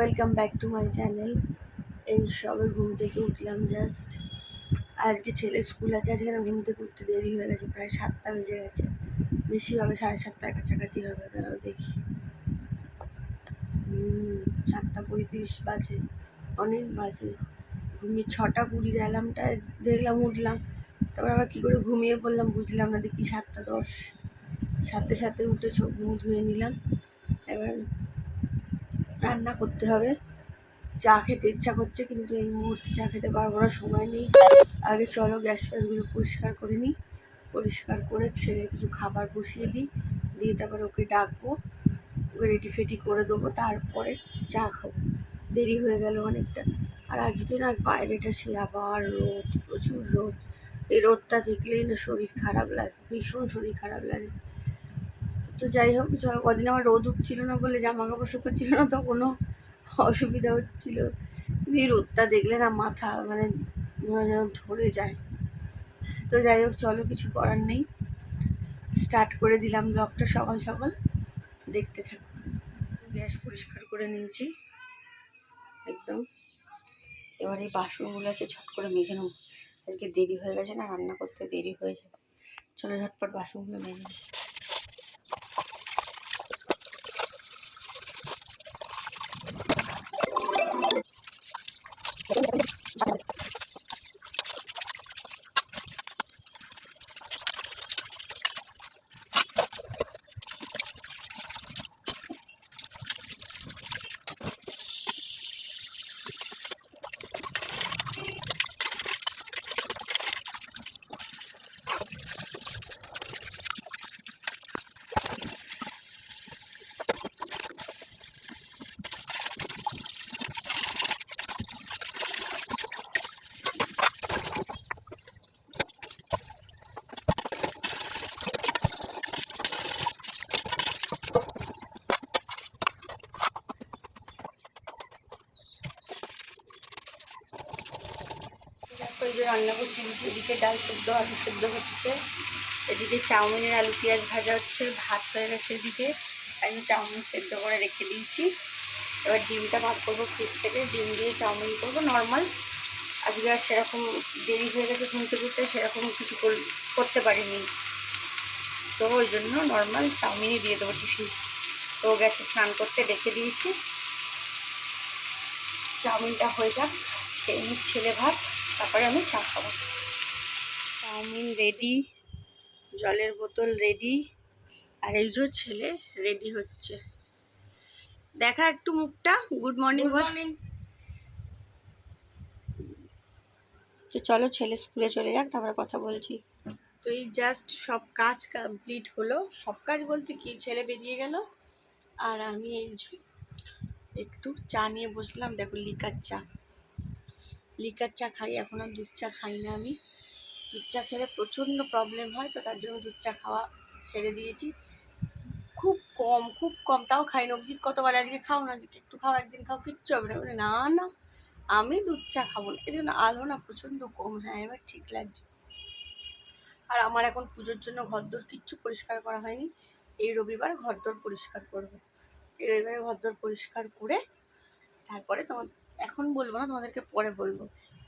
Welcome back to my channel এই সবে ঘুম থেকে উঠলাম জাস্ট আজকে ছেলে স্কুল আছে, আজকে ঘুম থেকে উঠতে দেরি হয়ে গেছে, প্রায় সাতটা বেজে গেছে। বেশি হবে, সাড়ে সাতটার কাছাকাছি হবে তারাও দেখি। সাতটা পঁয়ত্রিশ বাজে, অনেক বাজে। ঘুমিয়ে ছটা কুড়ির অ্যালার্মটা দেখলাম, উঠলাম। তারপর আবার কী করে ঘুমিয়ে পড়লাম বুঝলাম না, দেখি সাতটা দশ। সাথে সাথে উঠে মুখ ধুয়ে নিলাম। এবার রান্না করতে হবে। চা খেতে ইচ্ছা করছে, কিন্তু এই মুহূর্তে চা খেতে পারব না, সময় নেই। আগে চলো, গ্যাস ফ্যাসগুলো পরিষ্কার করে নিই। পরিষ্কার করে ছেলে কিছু খাবার বসিয়ে দিই। দিয়ে তারপরে ওকে ডাকবো। ওকে রেডি ফেডি করে দেবো, তারপরে চা খাব। দেরি হয়ে গেল অনেকটা। আর আজকে না, বাইরেটা সে আবার রোদ, প্রচুর রোদ। এই রোদটা দেখলেই না শরীর খারাপ লাগে, ভীষণ শরীর খারাপ লাগে। তো যাই হোক কদিন আমার রোদ উঠছিল না বলে জামা কাপড় শুকোচ্ছিল না তখনও অসুবিধা হচ্ছিল। এই রোদটা দেখলে না মাথা মানে যেন ধরে যায়। তো যাই হোক, চলো কিছু করার নেই। স্টার্ট করে দিলাম ব্লগটা সকাল সকাল। দেখতে থাকো। গ্যাস পরিষ্কার করে নিয়েছি। একদম। এবার এই বাসনগুলো আছে ছট করে মেজে নেব। আজকে দেরি হয়ে গেছে না, রান্না করতে দেরি হয়ে যাবে। চলো ঝটপট বাসনগুলো মেজে নিই। দেখো এই যে রান্না করছি এদিকে ডাল সেদ্ধ, আলু সেদ্ধ হচ্ছে। এদিকে চাউমিনের আলু পেঁয়াজ ভাজা হচ্ছে, ভাত হয়ে গেছে এদিকে। আমি চাউমিন সেদ্ধ করে রেখে দিয়েছি। এবার ডিমটা ভাত করব ফ্রিজ থেকে। ডিম দিয়ে চাউমিন করব। নর্মাল। আজকে আর সেরকম দেরি হয়ে গেছে ঘুমতে ঘুরতে সেরকম কিছু করতে পারিনি। তো ওই জন্য নর্মাল চাউমিনই দিয়ে দেবো টিফিন। তো গেছে স্নান করতে রেখে দিয়েছি। চাউমিনটা হয়ে যাক। নিই ছেলে ভাত। তারপরে আমি চা খাব। চাউমিন রেডি জলের বোতল রেডি আর এই যে ছেলে রেডি হচ্ছে। দেখা একটু মুখটা। গুড মর্নিং মর্নিং তো চলো ছেলে স্কুলে চলে যাক তারপরে কথা বলছি। তো এই জাস্ট সব কাজ কমপ্লিট হলো। সব কাজ বলতে কি? ছেলে বেরিয়ে গেল। আর আমি এই একটু চা নিয়ে বসলাম। দেখো লিকার চা। লিকার চা খাই এখন আর দুধ চা খাই না আমি। দুধ চা খেলে প্রচণ্ড প্রবলেম হয়, তো তার জন্য দুধ চা খাওয়া ছেড়ে দিয়েছি। খুব কম খুব কম, তাও খাই না অভিজিৎ কতবার আজকে খাও না, আজকে একটু খাও, একদিন খাও, কিচ্ছু হবে না। বলে, না না, আমি দুধ চা খাব না। এদের না আলো না প্রচণ্ড কম। হ্যাঁ এবার ঠিক লাগছে। আর আমার এখন পুজোর জন্য ঘরদোর কিচ্ছু পরিষ্কার করা হয়নি। এই রবিবার ঘরদোর পরিষ্কার করব। এই রবিবারে ঘরদোর পরিষ্কার করে তারপরে তোমার এখন বলব না, তোমাদেরকে পরে বলব।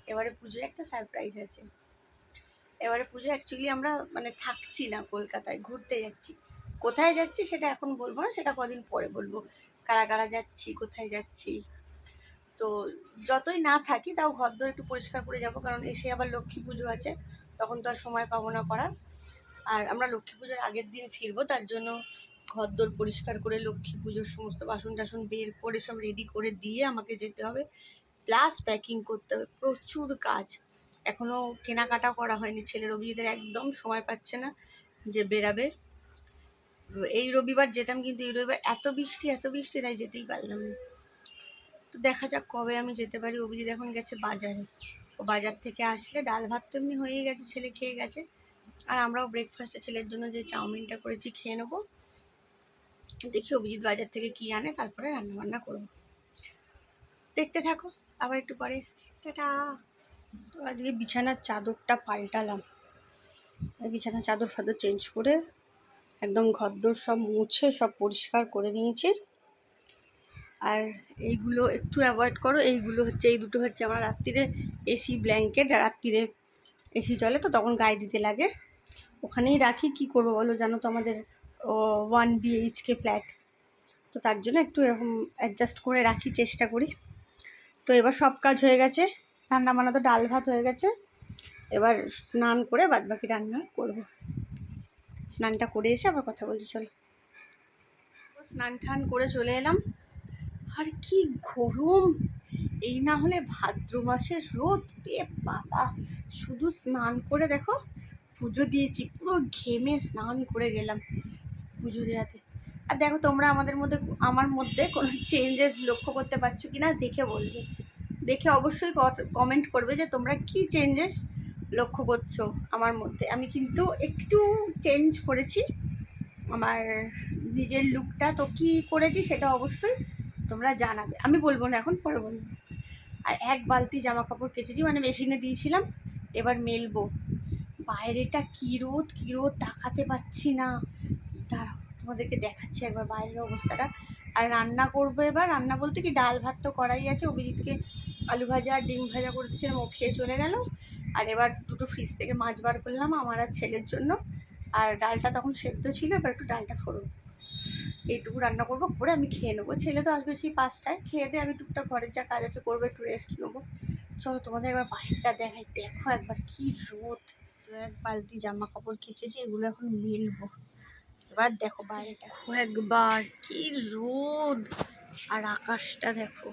এবারে পুজোয় একটা সারপ্রাইজ আছে। এবারে পুজো অ্যাকচুয়ালি আমরা মানে থাকছি না কলকাতায়, ঘুরতে যাচ্ছি। কোথায় যাচ্ছি সেটা এখন বলব না, সেটা কদিন পরে বলব। কারা কারা যাচ্ছি, কোথায় যাচ্ছি? তো যতই না থাকি তাও ঘর ঘরদোর একটু পরিষ্কার করে যাব, কারণ এসে আবার লক্ষ্মী পুজো আছে, তখন তো আর সময় পাবো না করার। আর আমরা লক্ষ্মী পুজোর আগের দিন ফিরবো, তার জন্য ঘর ঘরদোর পরিষ্কার করে লক্ষ্মী পুজোর সমস্ত বাসন টাসন বের করে সব রেডি করে দিয়ে আমাকে যেতে হবে। প্লাস প্যাকিং করতে হবে, প্রচুর কাজ। এখনও কেনাকাটা করা হয়নি। ছেলের অভিজিতের একদম সময় পাচ্ছে না যে বেরাবে। এই রবিবার যেতাম কিন্তু এই রবিবার এত বৃষ্টি এত বৃষ্টি, তাই যেতেই পারলাম না। তো দেখা যাক কবে আমি যেতে পারি। অভিজিৎ এখন গেছে বাজারে। ও বাজার থেকে আসলে ডাল ভাত তো এমনি হয়েই গেছে, ছেলে খেয়ে গেছে। আর আমরাও ব্রেকফাস্টে ছেলের জন্য যে চাউমিনটা করেছি খেয়ে নেব। দেখি অভিজিৎ বাজার থেকে কি আনে, তারপরে রান্না বান্না করব। দেখতে থাকো, আবার একটু পরে এসছি। তো আজকে বিছানার চাদরটা পাল্টালাম। বিছানার চাদর ফাদর চেঞ্জ করে একদম ঘরদোর সব মুছে সব পরিষ্কার করে নিয়েছি। আর এইগুলো একটু অ্যাভয়েড করো, এইগুলো হচ্ছে, এই দুটো হচ্ছে আমার রাত্রিরে এসি ব্ল্যাঙ্কেট আর রাত্রিরে এসি চলে তো তখন গায়ে দিতে লাগে। ওখানেই রাখি, কি করব বলো জানো তো আমাদের ওয়ান বিএইচকে ফ্ল্যাট তো তার জন্য একটু এরকম অ্যাডজাস্ট করে রাখি, চেষ্টা করি। তো এবার সব কাজ হয়ে গেছে। রান্না বান্না তো ডাল ভাত হয়ে গেছে। এবার স্নান করে বাদ বাকি রান্না করব। স্নানটা করে এসে আবার কথা বলছি, চলো। স্নান টান করে চলে এলাম। আর কি গরম! এই না হলে ভাদ্র মাসের রোদ, রে বাবা! শুধু স্নান করে দেখো, পুজো দিয়েছি, পুরো ঘেমে স্নান করে গেলাম পুজো দেওয়াতে। আর দেখো তোমরা আমাদের মধ্যে, আমার মধ্যে কোনো চেঞ্জেস লক্ষ্য করতে পারছ কি না দেখে বলবে। দেখে অবশ্যই কমেন্ট করবে যে তোমরা কি চেঞ্জেস লক্ষ্য করছ আমার মধ্যে। আমি কিন্তু একটু চেঞ্জ করেছি আমার নিজের লুকটা তো কী করেছি সেটা অবশ্যই তোমরা জানাবে। আমি বলব না এখন, পরে বলব। আর এক বালতি জামা কাপড় কেচেছি মানে মেশিনে দিয়েছিলাম। এবার মেলবো। বাইরেটা কী রোদ কী রোদ তাকাতে পাচ্ছি না। দাঁড়াও, তোমাদেরকে দেখাচ্ছি একবার বাইরের অবস্থাটা। আর রান্না করব এবার। রান্না বলতে কি, ডাল ভাত তো করাই আছে। অভিজিৎকে আলু ভাজা আর ডিম ভাজা করে দিয়েছিলাম ও খেয়ে চলে গেল। আর এবার দুটো ফ্রিজ থেকে মাছ বার করলাম আমার আর ছেলের জন্য। আর ডালটা তখন সেদ্ধ ছিল, এবার একটু ডালটা ফোড়ন। এইটুকু রান্না করব, করে আমি খেয়ে নেব। ছেলে তো আসবে সেই পাঁচটায়, খেয়ে দিয়ে আমি টুকটাক ঘরের যা কাজ আছে করব, একটু রেস্ট নেব। চলো তোমাদের একবার বাইরেটা দেখাই। দেখো একবার কি রোদ। এক বালতি জামা কাপড় কেচেছি, এগুলো এখন মিলবো। এবার দেখো বাইরেটা। একবার কি রোদ। আর আকাশটা দেখো।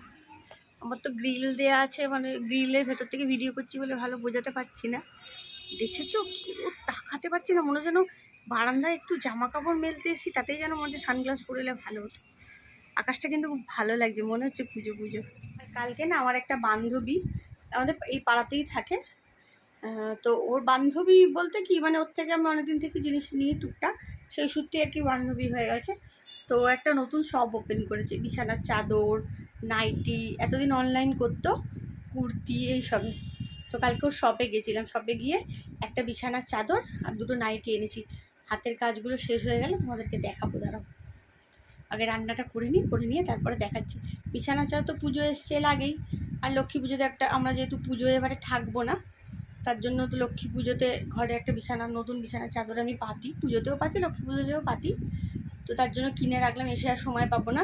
আমার তো গ্রিল দেয়া আছে মানে গ্রিলের ভেতর থেকে ভিডিও করছি বলে ভালো বোঝাতে পারছি না। দেখেছ কি? ও তাকাতে পারছি না, মনে যেন বারান্দায় একটু জামা কাপড় মেলতে এসি তাতেই যেন মনে হচ্ছে সানগ্লাস পরে এলে ভালো হতো। আকাশটা কিন্তু খুব ভালো লাগছে, মনে হচ্ছে পুজো পুজো। আর কালকে না আমার একটা বান্ধবী, আমাদের এই পাড়াতেই থাকে। তো ওর বান্ধবী বলতে কি মানে ওর থেকে আমি অনেকদিন থেকে জিনিস নিয়ে টুকটাক, সেই সূত্রে আর কি বান্ধবী হয়ে গেছে। তো একটা নতুন শপ ওপেন করেছে, বিছানার চাদর, নাইটি, এতদিন অনলাইন করতো, কুর্তি এইসবে। তো কালকে ওর শপে গেছিলাম শপে গিয়ে একটা বিছানার চাদর আর দুটো নাইটি এনেছি। হাতের কাজগুলো শেষ হয়ে গেলে তোমাদেরকে দেখাবো, দাঁড়াও। আগে রান্নাটা করে নিই, করে নিয়ে তারপরে দেখাচ্ছি। বিছানা চাদর তো পুজো এসছে লাগেই আর লক্ষ্মী পুজোতে একটা, আমরা যেহেতু পুজো এবারে থাকব না, তার জন্য তো লক্ষ্মী পুজোতে ঘরে একটা বিছানা, নতুন বিছানার চাদর আমি পাতি, পুজোতেও পাতি, লক্ষ্মী পুজোতেও পাতি। তো তার জন্য কিনে রাখলাম, এসে আর সময় পাবো না।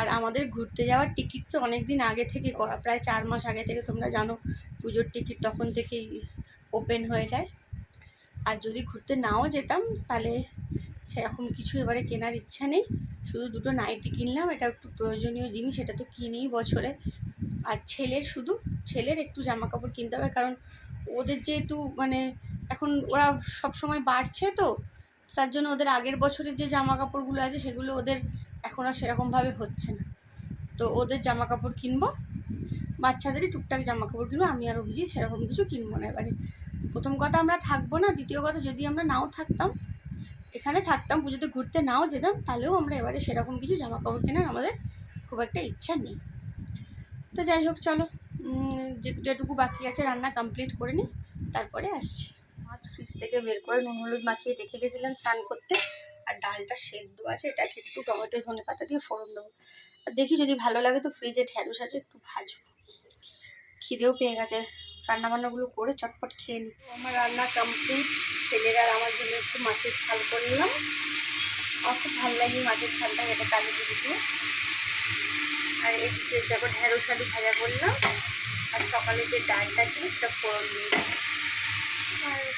আর আমাদের ঘুরতে যাওয়ার টিকিট তো অনেক দিন আগে থেকে করা, প্রায় চার মাস আগে থেকে তোমরা জানো, পুজোর টিকিট তখন থেকেই ওপেন হয়ে যায়। আর যদি ঘুরতে নাও যেতাম, তাহলে সেরকম কিছু এবারে কেনার ইচ্ছা নেই। শুধু দুটো নাইটি কিনলাম, এটা একটু প্রয়োজনীয় জিনিস, এটা তো কিনেই বছরে। আর ছেলের শুধু, ছেলের একটু জামা কাপড় কিনতে হবে, কারণ ওদের যেহেতু মানে এখন ওরা সব সময় বাড়ছে তো তার জন্য ওদের আগের বছরের যে জামা কাপড়গুলো আছে সেগুলো ওদের এখন আর সেরকমভাবে হচ্ছে না। তো ওদের জামা কাপড় কিনবো, বাচ্চাদেরই টুকটাক জামা কাপড় কিনবো, আমি আর অভিজিৎ সেরকম কিছু কিনবো না এবারে। প্রথম কথা আমরা থাকব না, দ্বিতীয় কথা যদি আমরা নাও থাকতাম, এখানে থাকতাম, পুজোতে ঘুরতে নাও যেতাম, তাহলেও আমরা এবারে সেরকম কিছু জামা কাপড় কেনার আমাদের খুব একটা ইচ্ছা নেই। তো যাই হোক, চলো যেটুকু বাকি আছে রান্না কমপ্লিট করে নিই, তারপরে আসছি। ফ্রিজ থেকে বের করে নুন, হলুদ মাখিয়ে রেখে গেছিলাম স্নান করতে। আর ডালটা সেদ্ধ আছে এটাকে একটু টমেটো, ধনে পাতা দিয়ে ফোড়ন দেবো। আর দেখি যদি ভালো লাগে তো ফ্রিজে ঢ্যাঁড়স আছে, একটু ভাজবো। খিদেও পেয়ে গেছে। রান্না বান্নাগুলো করে চটপট খেয়ে নিই আমার রান্না কমপ্লিট ছেলের আর আমার জন্য একটু মাছের ঝাল করলাম আমার খুব ভালো লাগে মাছের ঝালটা এটা কালি দিয়ে। আর এদিকে দেখো ঢেঁড়স আলু ভাজা করলাম। আর সকালে যে ডালটা ছিল সেটা ফোড়ন দিয়েছি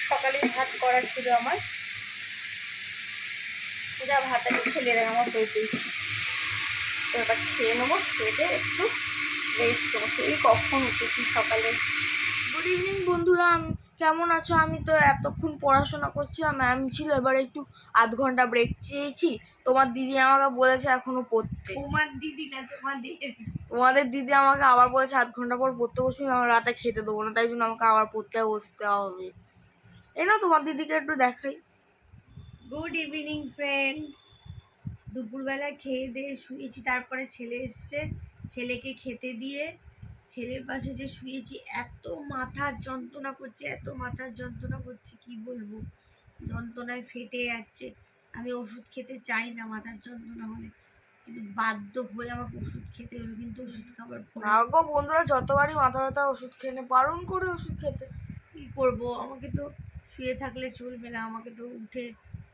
সকালে ভাত করা ছিল আমার। যা ভাত আছে ছেলেরা আমার হয়ে তো এবার খেয়ে নেব খেয়ে একটু রেস্ট নেব সেই কখন উঠেছি সকালে? গুড ইভিনিং বন্ধুরা আম- কেমন আছো? আমি তো এতক্ষণ পড়াশোনা করছিলাম ম্যাম ছিল এবার একটু আধ ঘণ্টা ব্রেক চেয়েছি। তোমার দিদি আমাকে বলেছে এখনও পড়তে। তোমার দিদি না তোমার দিদি। তোমাদের দিদি আমাকে আবার বলেছে আধ ঘণ্টা পর পড়তে বসবি আমার রাতে খেতে দেবো না তাই জন্য আমাকে আবার পড়তে বসতে হবে। এই না তোমার দিদিকে একটু দেখাই। গুড ইভিনিং ফ্রেন্ড দুপুরবেলা খেয়ে দিয়ে শুয়েছি তারপরে ছেলে এসছে ছেলেকে খেতে দিয়ে ছেলের পাশে যে শুয়েছি এত মাথার যন্ত্রণা করছে এত মাথার যন্ত্রণা করছে কি বলব? যন্ত্রণায় ফেটে যাচ্ছে। আমি ওষুধ খেতে চাই না মাথার যন্ত্রণা হলে কিন্তু বাধ্য হয়ে আমাকে ওষুধ খেতে হলো কিন্তু ওষুধ খাবার না গো বন্ধুরা যতবারই মাথা ব্যথা ওষুধ খেয়ে নে, বারণ করে ওষুধ খেতে। কী করব? আমাকে তো শুয়ে থাকলে চলবে না আমাকে তো উঠে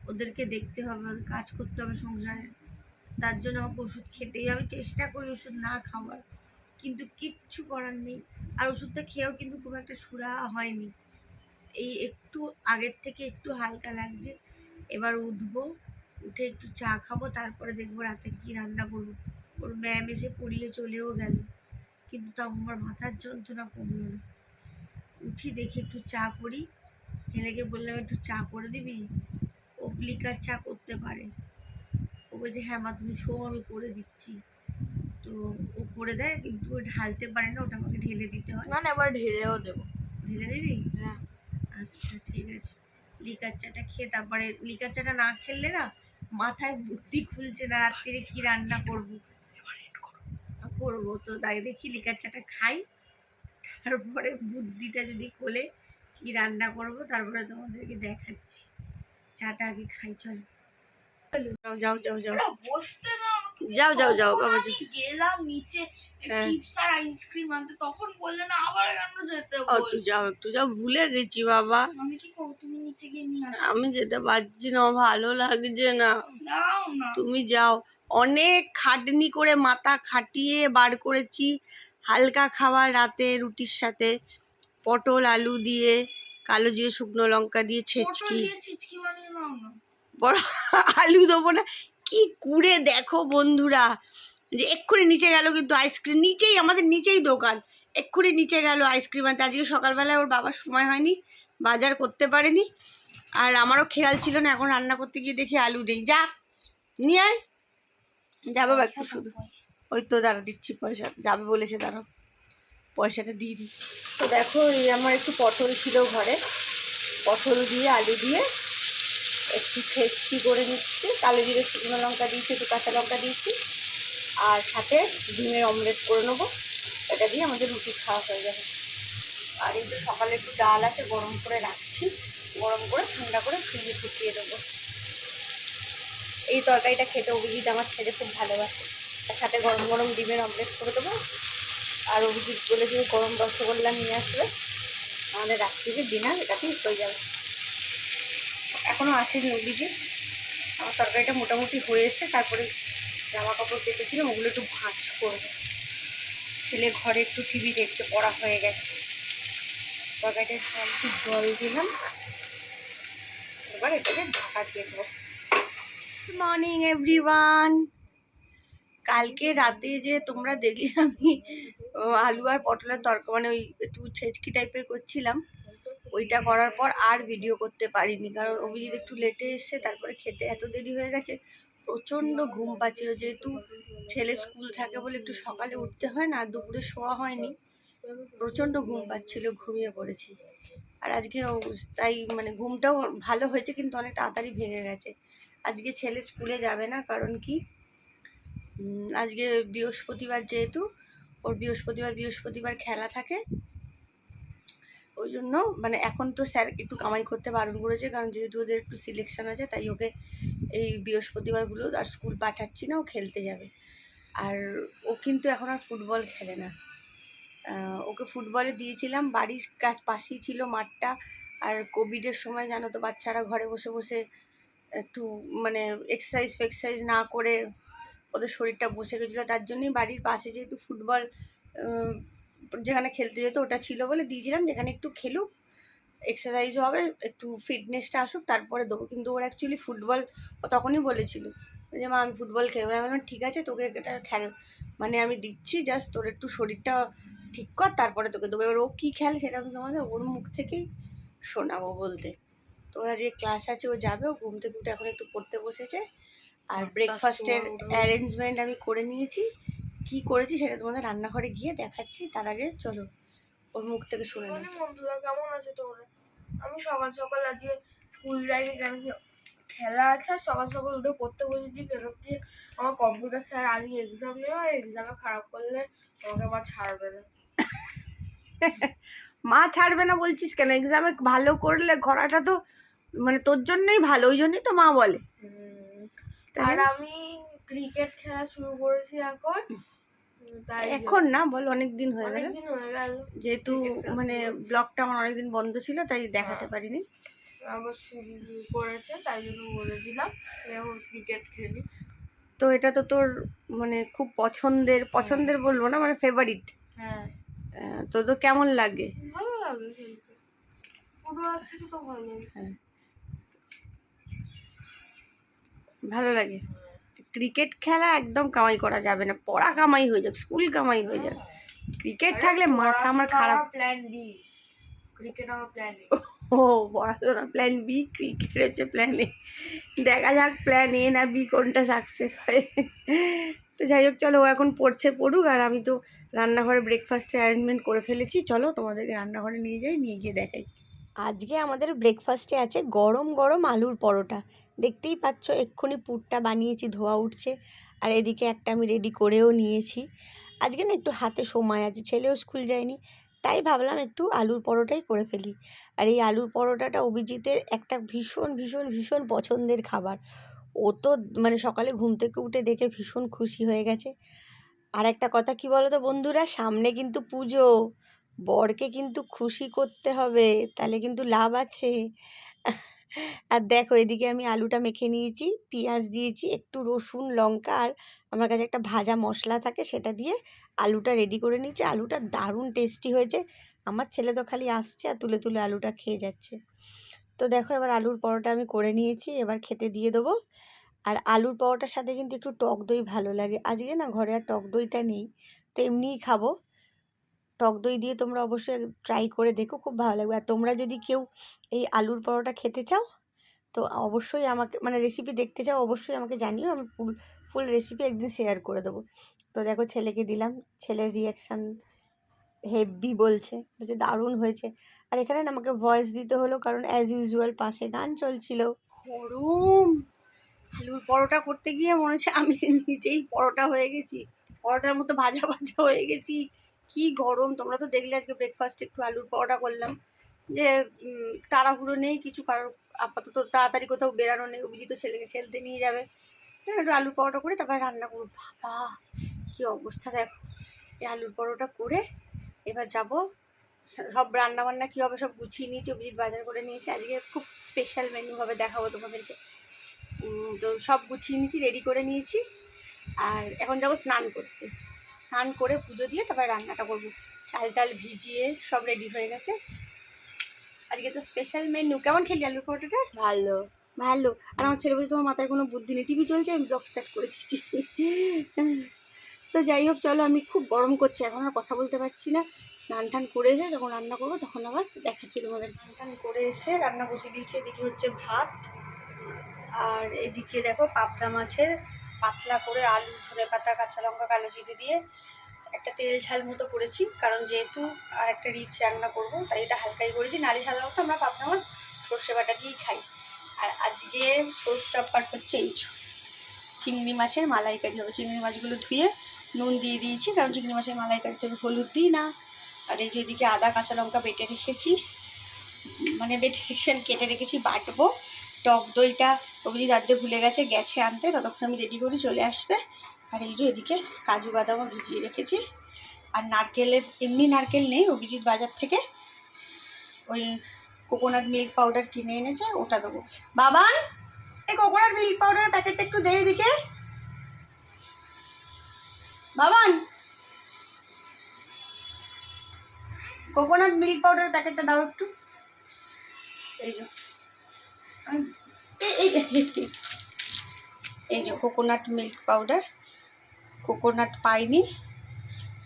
ওদেরকে দেখতে হবে কাজ করতে হবে সংসারে। তার জন্য আমাকে ওষুধ খেতেই। আমি চেষ্টা করি ওষুধ না খাওয়ার, কিন্তু কিচ্ছু করার নেই। আর ওষুধটা খেয়েও কিন্তু খুব একটা সুরা হয়নি। এই একটু আগের থেকে একটু হালকা লাগছে, এবার উঠবো, উঠে একটু চা খাব, তারপরে দেখব রাতে কী রান্না করব। ওর ম্যাম এসে পড়িয়ে চলেও গেল, কিন্তু তাও আমার মাথার যন্ত্রণা কমলো না। উঠি দেখি একটু চা করি ছেলেকে বললাম একটু চা করে দিবি? ও লিকার চা করতে পারে। ও বলছে হ্যাঁ মা তুমি শো আমি করে দিচ্ছি। তো ও করে দেয় কিন্তু ও ঢালতে পারে না ওটা আমাকে ঢেলে দিতে হয়। না না এবার ঢেলেও দেবো। ঢেলে দিবি? হ্যাঁ। আচ্ছা ঠিক আছে। লিকার চাটা খেয়ে তারপরে লিকার চাটা না খেললে না মাথায় বুদ্ধি খুলছে না রাত্রিরে কি রান্না করব? করব। তো তাই দেখি লিকার চাটা খাই। তারপরে বুদ্ধিটা যদি খোলে কি রান্না করব তারপরে তোমাদেরকে দেখাচ্ছি। চাটা আগে খাই চলো। যাও যাও যাও যাও। যাও, যাও, যাও, বাবা, আমি গেলাম নিচে হ্যাঁ। চিপস আর আইসক্রিম আনতে তখন বললে না আবার কেন যেতে ও, একটু যাও একটু যাও ভুলে গেছি বাবা। আমি কি করব? তুমি নিচে গিয়ে নিয়ে আসো। আমি যেতে পারছি না ভালো লাগছে না। তুমি যাও। অনেক খাটনি করে মাথা খাটিয়ে বার করেছি হালকা খাবার রাতে রুটির সাথে। পটল আলু দিয়ে কালো জিরে শুকনো লঙ্কা দিয়ে ছেঁচকি। বড় আলু দেবো না। কি কুড়ে দেখো বন্ধুরা। যে এক্ষুনি নিচে গেল কিন্তু আইসক্রিম। নিচেই আমাদের নিচেই দোকান। এক্ষুনি নিচে গেল আইসক্রিম। আনতে আজকে সকালবেলায় ওর বাবার সময় হয়নি। বাজার করতে পারেনি। আর আমারও খেয়াল ছিল না এখন রান্না করতে গিয়ে দেখি আলু নেই। যা নিয়ে আয়। যা বাবা একটু শুধু। ওই তো দাঁড়া দিচ্ছি পয়সা। যাবে বলেছে দাঁড়াও। পয়সাটা দিয়ে দিই। তো দেখো, এই আমার একটু পটল ছিল ঘরে। পটল দিয়ে, আলু দিয়ে একটু ছেচকি করে নিচ্ছি। কালো জিরে, শুকনো লঙ্কা দিয়েছি, একটু কাঁচা লঙ্কা দিয়েছি। আর সাথে ডিমের অমলেট করে নেব। এটা দিয়ে আমাদের রুটি খাওয়া হয়ে যাবে। আর এই যে সকালে একটু ডাল আছে, গরম করে রাখছি। গরম করে ঠান্ডা করে ফ্রিজে ফুটিয়ে দেবো এই তরকারিটা খেতে অভিজিৎ আমার ছেলে খুব ভালোবাসে। তার সাথে গরম গরম ডিমের অমলেট করে দেবো। আর অভিজিৎ বলেছে যে গরম রসগোল্লা নিয়ে আসবে। আমাদের রাত্রিরে ডিনার এটাতেই হয়ে যাবে। এখনও আসেনি অভিজিৎ। আমার তরকারিটা মোটামুটি হয়ে এসছে, তারপরে জামা কাপড় কেটেছিলাম, ওগুলো একটু ভাঁজ করব। ছেলে ঘরে একটু টিভি দেখছে, পড়া হয়ে গেছে। তরকারিটা একটু জল দিলাম। এবার এটাকে ঢাকা দিয়ে দেবো। মর্নিং এভরিওয়ান কালকে রাতে যে তোমরা দেখলে আমি আলু আর পটলের তরকা মানে ওই একটু ছেচকি টাইপের করছিলাম। ওইটা করার পর আর ভিডিও করতে পারিনি। কারণ অভিজিৎ একটু লেটে এসছে, তারপরে খেতে এত দেরি হয়ে গেছে, প্রচণ্ড ঘুম পাচ্ছিল। যেহেতু ছেলে স্কুল থাকে বলে একটু সকালে উঠতে হয় না, আর দুপুরে শোয়া হয়নি, প্রচণ্ড ঘুম পাচ্ছিল, ঘুমিয়ে পড়েছি। আর আজকে তাই মানে ঘুমটাও ভালো হয়েছে, কিন্তু অনেক তাড়াতাড়ি ভেঙে গেছে। আজকে ছেলে স্কুলে যাবে না, কারণ কি? আজকে বৃহস্পতিবার যেহেতু ওর বৃহস্পতিবার বৃহস্পতিবার খেলা থাকে। ওই জন্য মানে এখন তো স্যার একটু কামাই করতে বারণ করেছে, কারণ যেহেতু ওদের একটু সিলেকশন আছে, তাই ওকে এই বৃহস্পতিবারগুলো আর স্কুল পাঠাচ্ছি না, ও খেলতে যাবে। আর ও কিন্তু এখন আর ফুটবল খেলে না। ওকে ফুটবলে দিয়েছিলাম, বাড়ির কাছ পাশেই ছিল মাঠটা। আর কোভিডের সময় জানো তো বাচ্চারা ঘরে বসে বসে একটু মানে এক্সারসাইজ ফেক্সারসাইজ না করে ওদের শরীরটা বসে গেছিল, তার জন্যই বাড়ির পাশে যেহেতু ফুটবল যেখানে খেলতে যেত ওটা ছিল বলে দিয়েছিলাম, যেখানে একটু খেলুক এক্সারসাইজও হবে, একটু ফিটনেসটা আসুক, তারপরে দেবো। কিন্তু ওর অ্যাকচুয়ালি ফুটবল তখনই বলেছিল যে, মা, আমি ফুটবল খেলব। আমি বললাম, ঠিক আছে, তোকে এটা খেল মানে আমি দিচ্ছি জাস্ট তোর একটু শরীরটা ঠিক কর, তারপরে তোকে দেবো। এবার ও কী খেলে সেটা আমি তোমাদের, ওর মুখ থেকেই শোনাবো বলতে। তো ওরা যে ক্লাস আছে, ও যাবে, ও ঘুম থেকে উঠে এখন একটু পড়তে বসেছে। আর ব্রেকফাস্টের অ্যারেঞ্জমেন্ট আমি করে নিয়েছি। কি করেছি সেটা তোমাদের রান্নাঘরে গিয়ে দেখাচ্ছি তার আগে চলো ওর মুখ থেকে শুনে নাও। বন্ধুরা কেমন আছো তোমরা? আমি সকাল সকাল আজকে স্কুল যাইনি কেন কি খেলা আছে আর সকাল সকাল উঠে পড়তে বসেছি কেন কি আমার কম্পিউটার স্যার আজকে এক্সাম নেবে আর এক্সামে খারাপ করলে আমাকে আবার ছাড়বে না। মা ছাড়বে না বলছিস কেন? এক্সামে ভালো করলে ঘোরাটা তো মানে তোর জন্যই ভালো ওই জন্যই তো মা বলে। আর আমি ক্রিকেট খেলা শুরু করেছি এখন। তাই এখন না বল অনেক দিন হয়ে গেল। হয়ে গেল যেহেতু মানে ব্লগটা আমার অনেকদিন বন্ধ ছিল তাই দেখাতে হ্যাঁ। পারিনি। শুরু করেছে তাই জন্য বলে দিলাম এখন ক্রিকেট খেলি। তো এটা তো তোর মানে খুব পছন্দের পছন্দের বলব না মানে ফেভারিট হ্যাঁ। তো তো কেমন লাগে? ভালো লাগে খেলতে। ফুটবল থেকে তো ভালো। হ্যাঁ। ভালো লাগে। ক্রিকেট খেলা একদম কামাই করা যাবে না পড়া কামাই হয়ে যাক স্কুল কামাই হয়ে যাক ক্রিকেট থাকলে মাথা আমার খারাপ। প্ল্যান বি ক্রিকেট আমার প্ল্যান ও পড়াশোনা প্ল্যান বি ক্রিকেট হচ্ছে প্ল্যান এ দেখা যাক প্ল্যান এ না বি কোনটা সাকসেস হয়। তো যাই হোক চলো ও এখন পড়ছে পড়ুক আর আমি তো রান্নাঘরে ব্রেকফাস্টের অ্যারেঞ্জমেন্ট করে ফেলেছি। চলো তোমাদেরকে রান্নাঘরে নিয়ে যাই নিয়ে গিয়ে দেখাই। আজকে আমাদের ব্রেকফাস্টে আছে গরম গরম আলুর পরোটা। দেখতেই পাচ্ছ, এক্ষুনি পুরটা বানিয়েছি, ধোয়া উঠছে। আর এদিকে একটা আমি রেডি করেও নিয়েছি। আজকে না একটু হাতে সময় আছে, ছেলেও স্কুল যায়নি, তাই ভাবলাম একটু আলুর পরোটাই করে ফেলি। আর এই আলুর পরোটাটা অভিজিতের একটা ভীষণ ভীষণ ভীষণ পছন্দের খাবার। ও তো মানে সকালে ঘুম থেকে উঠে দেখে ভীষণ খুশি হয়ে গেছে। আর একটা কথা কি বলো তো বন্ধুরা? সামনে কিন্তু পুজো। বরকে কিন্তু খুশি করতে হবে, তাহলে কিন্তু লাভ আছে। আর দেখো, এদিকে আমি আলুটা মেখে নিয়েছি, পেঁয়াজ দিয়েছি, একটু রসুন, লঙ্কা, আর আমার কাছে একটা ভাজা মশলা থাকে, সেটা দিয়ে আলুটা রেডি করে নিয়েছি। আলুটা দারুণ টেস্টি হয়েছে। আমার ছেলে তো খালি আসছে আর তুলে তুলে আলুটা খেয়ে যাচ্ছে। তো দেখো, এবার আলুর পরোটা আমি করে নিয়েছি, এবার খেতে দিয়ে দেবো। আর আলুর পরোটার সাথে কিন্তু একটু টক দই ভালো লাগে। আজকে না ঘরে আর টক দইটা নেই, তো এমনিই খাব। টক দই দিয়ে তোমরা অবশ্যই ট্রাই করে দেখো, খুব ভালো লাগবে। আর তোমরা যদি কেউ এই আলুর পরোটা খেতে চাও, তো অবশ্যই আমাকে মানে রেসিপি দেখতে চাও, অবশ্যই আমাকে জানিও, আমি ফুল ফুল রেসিপি একদিন শেয়ার করে দেবো। তো দেখো ছেলেকে দিলাম, ছেলের রিয়াকশান হেভি বলছে বলছে দারুণ হয়েছে। আর এখানে আমাকে ভয়েস দিতে হলো, কারণ অ্যাজ ইউজুয়াল পাশে গান চলছিল। আলুর পরোটা করতে গিয়ে মনে হচ্ছে আমি নিজেই পরোটা হয়ে গেছি। পরোটার মতো ভাজা ভাজা হয়ে গেছি। কি গরম, তোমরা তো দেখলে আজকে ব্রেকফাস্ট একটু আলুর পরোটা করলাম। যে তাড়াহুড়ো নেই কিছু কারোর আপাতত তাড়াতাড়ি কোথাও বেরানো নেই, অভিজিৎ ছেলেকে খেলতে নিয়ে যাবে। একটু আলুর পরোটা করে তারপরে রান্না করব। বাবা, কী অবস্থা দেখো। এই আলুর পরোটা করে এবার যাব। সব রান্না বান্না কী হবে সব গুছিয়ে নিয়েছি, অভিজিৎ বাজার করে নিয়েছি। আজকে খুব স্পেশাল মেনু হবে দেখাবো তোমাদেরকে। তো সব গুছিয়ে নিয়েছি রেডি করে নিয়েছি। আর এখন যাব স্নান করতে। স্নান করে পুজো দিয়ে তারপরে রান্নাটা করব। চাল টাল ভিজিয়ে সব রেডি হয়ে গেছে। আজকে তো স্পেশাল মেনু কেমন খেলি আলুর পরোটাটা? ভালো। ভালো। আর আমার ছেলে বলছে তোমার মাথায় কোনো বুদ্ধি নেই। টিভি চলছে আমি ব্লগ স্টার্ট করে দিচ্ছি। তো যাই হোক চলো আমি খুব গরম করছে। এখন আর কথা বলতে পারছি না। স্নান টান করে এসে যখন রান্না করব তখন আবার দেখাচ্ছি তোমাদের। স্নান টান করে এসে রান্না বসিয়ে দিয়েছি। এদিকে হচ্ছে ভাত। আর এদিকে দেখো পাবদা মাছের পাতলা করে আলু, ধনে পাতা, কাঁচা লঙ্কা, কালো জিরে দিয়ে একটা তেল ঝাল মতো করেছি। কারণ যেহেতু আর একটা রিচ রান্না করব, তাই এটা হালকাই করেছি। নালি সাধারণত আমরা পাবদা মাছ সর্ষে বাটা দিয়েই খাই। আর আজকে শো স্টপার হচ্ছে এই চিংড়ি মাছের মালাইকারি হবে। চিংড়ি মাছগুলো ধুয়ে নুন দিয়ে দিয়েছি, কারণ চিংড়ি মাছের মালাইকারিতে আমি হলুদ দিই না। আর এই যে এদিকে আদা, কাঁচা লঙ্কা বেটে রেখেছি। মানে বেটে রেখেছি কেটে রেখেছি, বাটবো। টক দইটা অবধি দাঁড়তে ভুলে গেছে গেছে আনতে। ততক্ষণ আমি রেডি করে চলে আসবে। আর এই যে এদিকে কাজু বাদামও ভিজিয়ে রেখেছি। আর নারকেলের, এমনি নারকেল নেই, অভিজিৎ বাজার থেকে ওই কোকোনাট মিল্ক পাউডার কিনে এনেছে, ওটা দেবো। বাবান এই কোকোনাট মিল্ক পাউডারের প্যাকেটটা একটু দে এদিকে। বাবান কোকোনাট মিল্ক পাউডারের প্যাকেটটা দাও একটু। এই যে। এই- যে কোকোনাট মিল্ক পাউডার কোকোনাট পাইনি,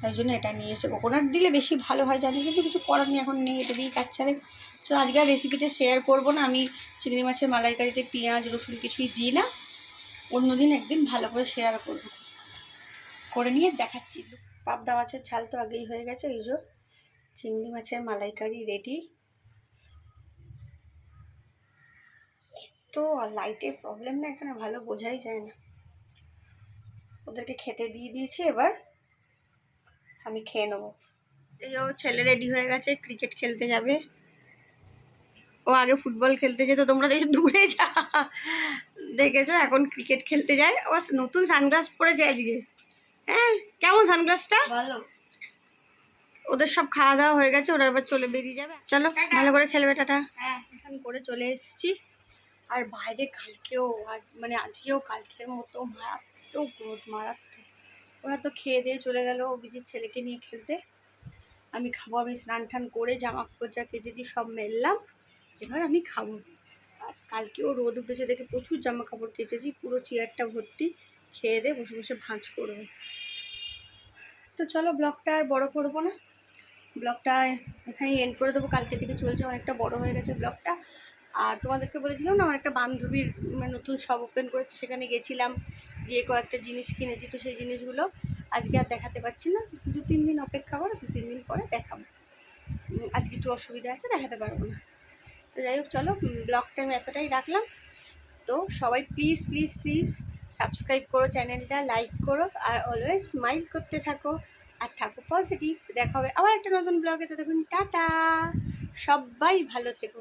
তাই জন্য এটা নিয়ে এসে কোকোনাট দিলে বেশি ভালো হয় জানি, কিন্তু কিছু করার নেই, এখন নেই, এটা দিয়েই কাজ চালে। তো আজকে আর রেসিপিটা শেয়ার করব না, আমি চিংড়ি মাছের মালাইকারিতে পেঁয়াজ, রসুন কিছুই দিই না। অন্যদিন একদিন ভালো করে শেয়ার করব। করে নিয়ে দেখাচ্ছি। পাবদা মাছের ঝাল তো আগেই হয়ে গেছে, এই যে চিংড়ি মাছের মালাইকারি রেডি তো লাইটের প্রবলেম না এখানে ভালো বোঝাই যায় না। ওদেরকে খেতে দিয়ে দিয়েছি এবার। আমি খেয়ে নেব। এই ও ছেলে রেডি হয়ে গেছে ক্রিকেট খেলতে যাবে। ও আগে ফুটবল খেলতে যেত তোমরা দেখি দূরে যা। দেখেছ এখন ক্রিকেট খেলতে যায়। আবার নতুন সানগ্লাস পরেছে আজকে। হ্যাঁ কেমন সানগ্লাসটা ভালো। ওদের সব খাওয়া দাওয়া হয়ে গেছে ওরা এবার চলে বেরিয়ে যাবে। চলো ভালো করে খেলবে টাটা। হ্যাঁ এখান করে চলে এসেছি। আর বাইরে কালকেও মানে আজকেও কালকের মতো মারাত্মক রোদ, মারাত্মক। ওরা তো খেয়ে দিয়ে চলে গেল অভিজিৎ ছেলেকে নিয়ে খেলতে। আমি খাব, আমি স্নান টান করে জামা কাপড় যা কেচেছি সব মেললাম। এবার আমি খাব। আর কালকেও রোদ উঠেছে দেখে প্রচুর জামা কাপড় কেচেছি, পুরো চেয়ারটা ভর্তি। খেয়ে দিয়ে বসে বসে ভাঁজ করব। তো চলো ব্লগটা আর বড় করব না। ব্লগটা এখানে এন্ড করে দেবো। কালকে থেকে চলছে, অনেকটা বড় হয়ে গেছে ব্লগটা। আর তোমাদেরকে বলেছিলাম না, আমার একটা বান্ধবীর মানে নতুন শপ ওপেন করেছে, সেখানে গেছিলাম, গিয়ে কয়েকটা জিনিস কিনেছি, তো সেই জিনিসগুলো আজকে আর দেখাতে পারছি না। দু তিন দিন অপেক্ষা করো, দু তিন দিন পরে দেখাবো। আজকে একটু অসুবিধা আছে, দেখাতে পারব না। তো যাই হোক, চলো ব্লগটা আমি এতটাই রাখলাম। তো সবাই প্লিজ প্লিজ প্লিজ সাবস্ক্রাইব করো চ্যানেলটা লাইক করো, আর অলওয়েজ স্মাইল করতে থাকো, আর থাকো পজিটিভ দেখা হবে আবার একটা নতুন ব্লগে তো দেখুন টাটা। সবাই ভালো থেকো।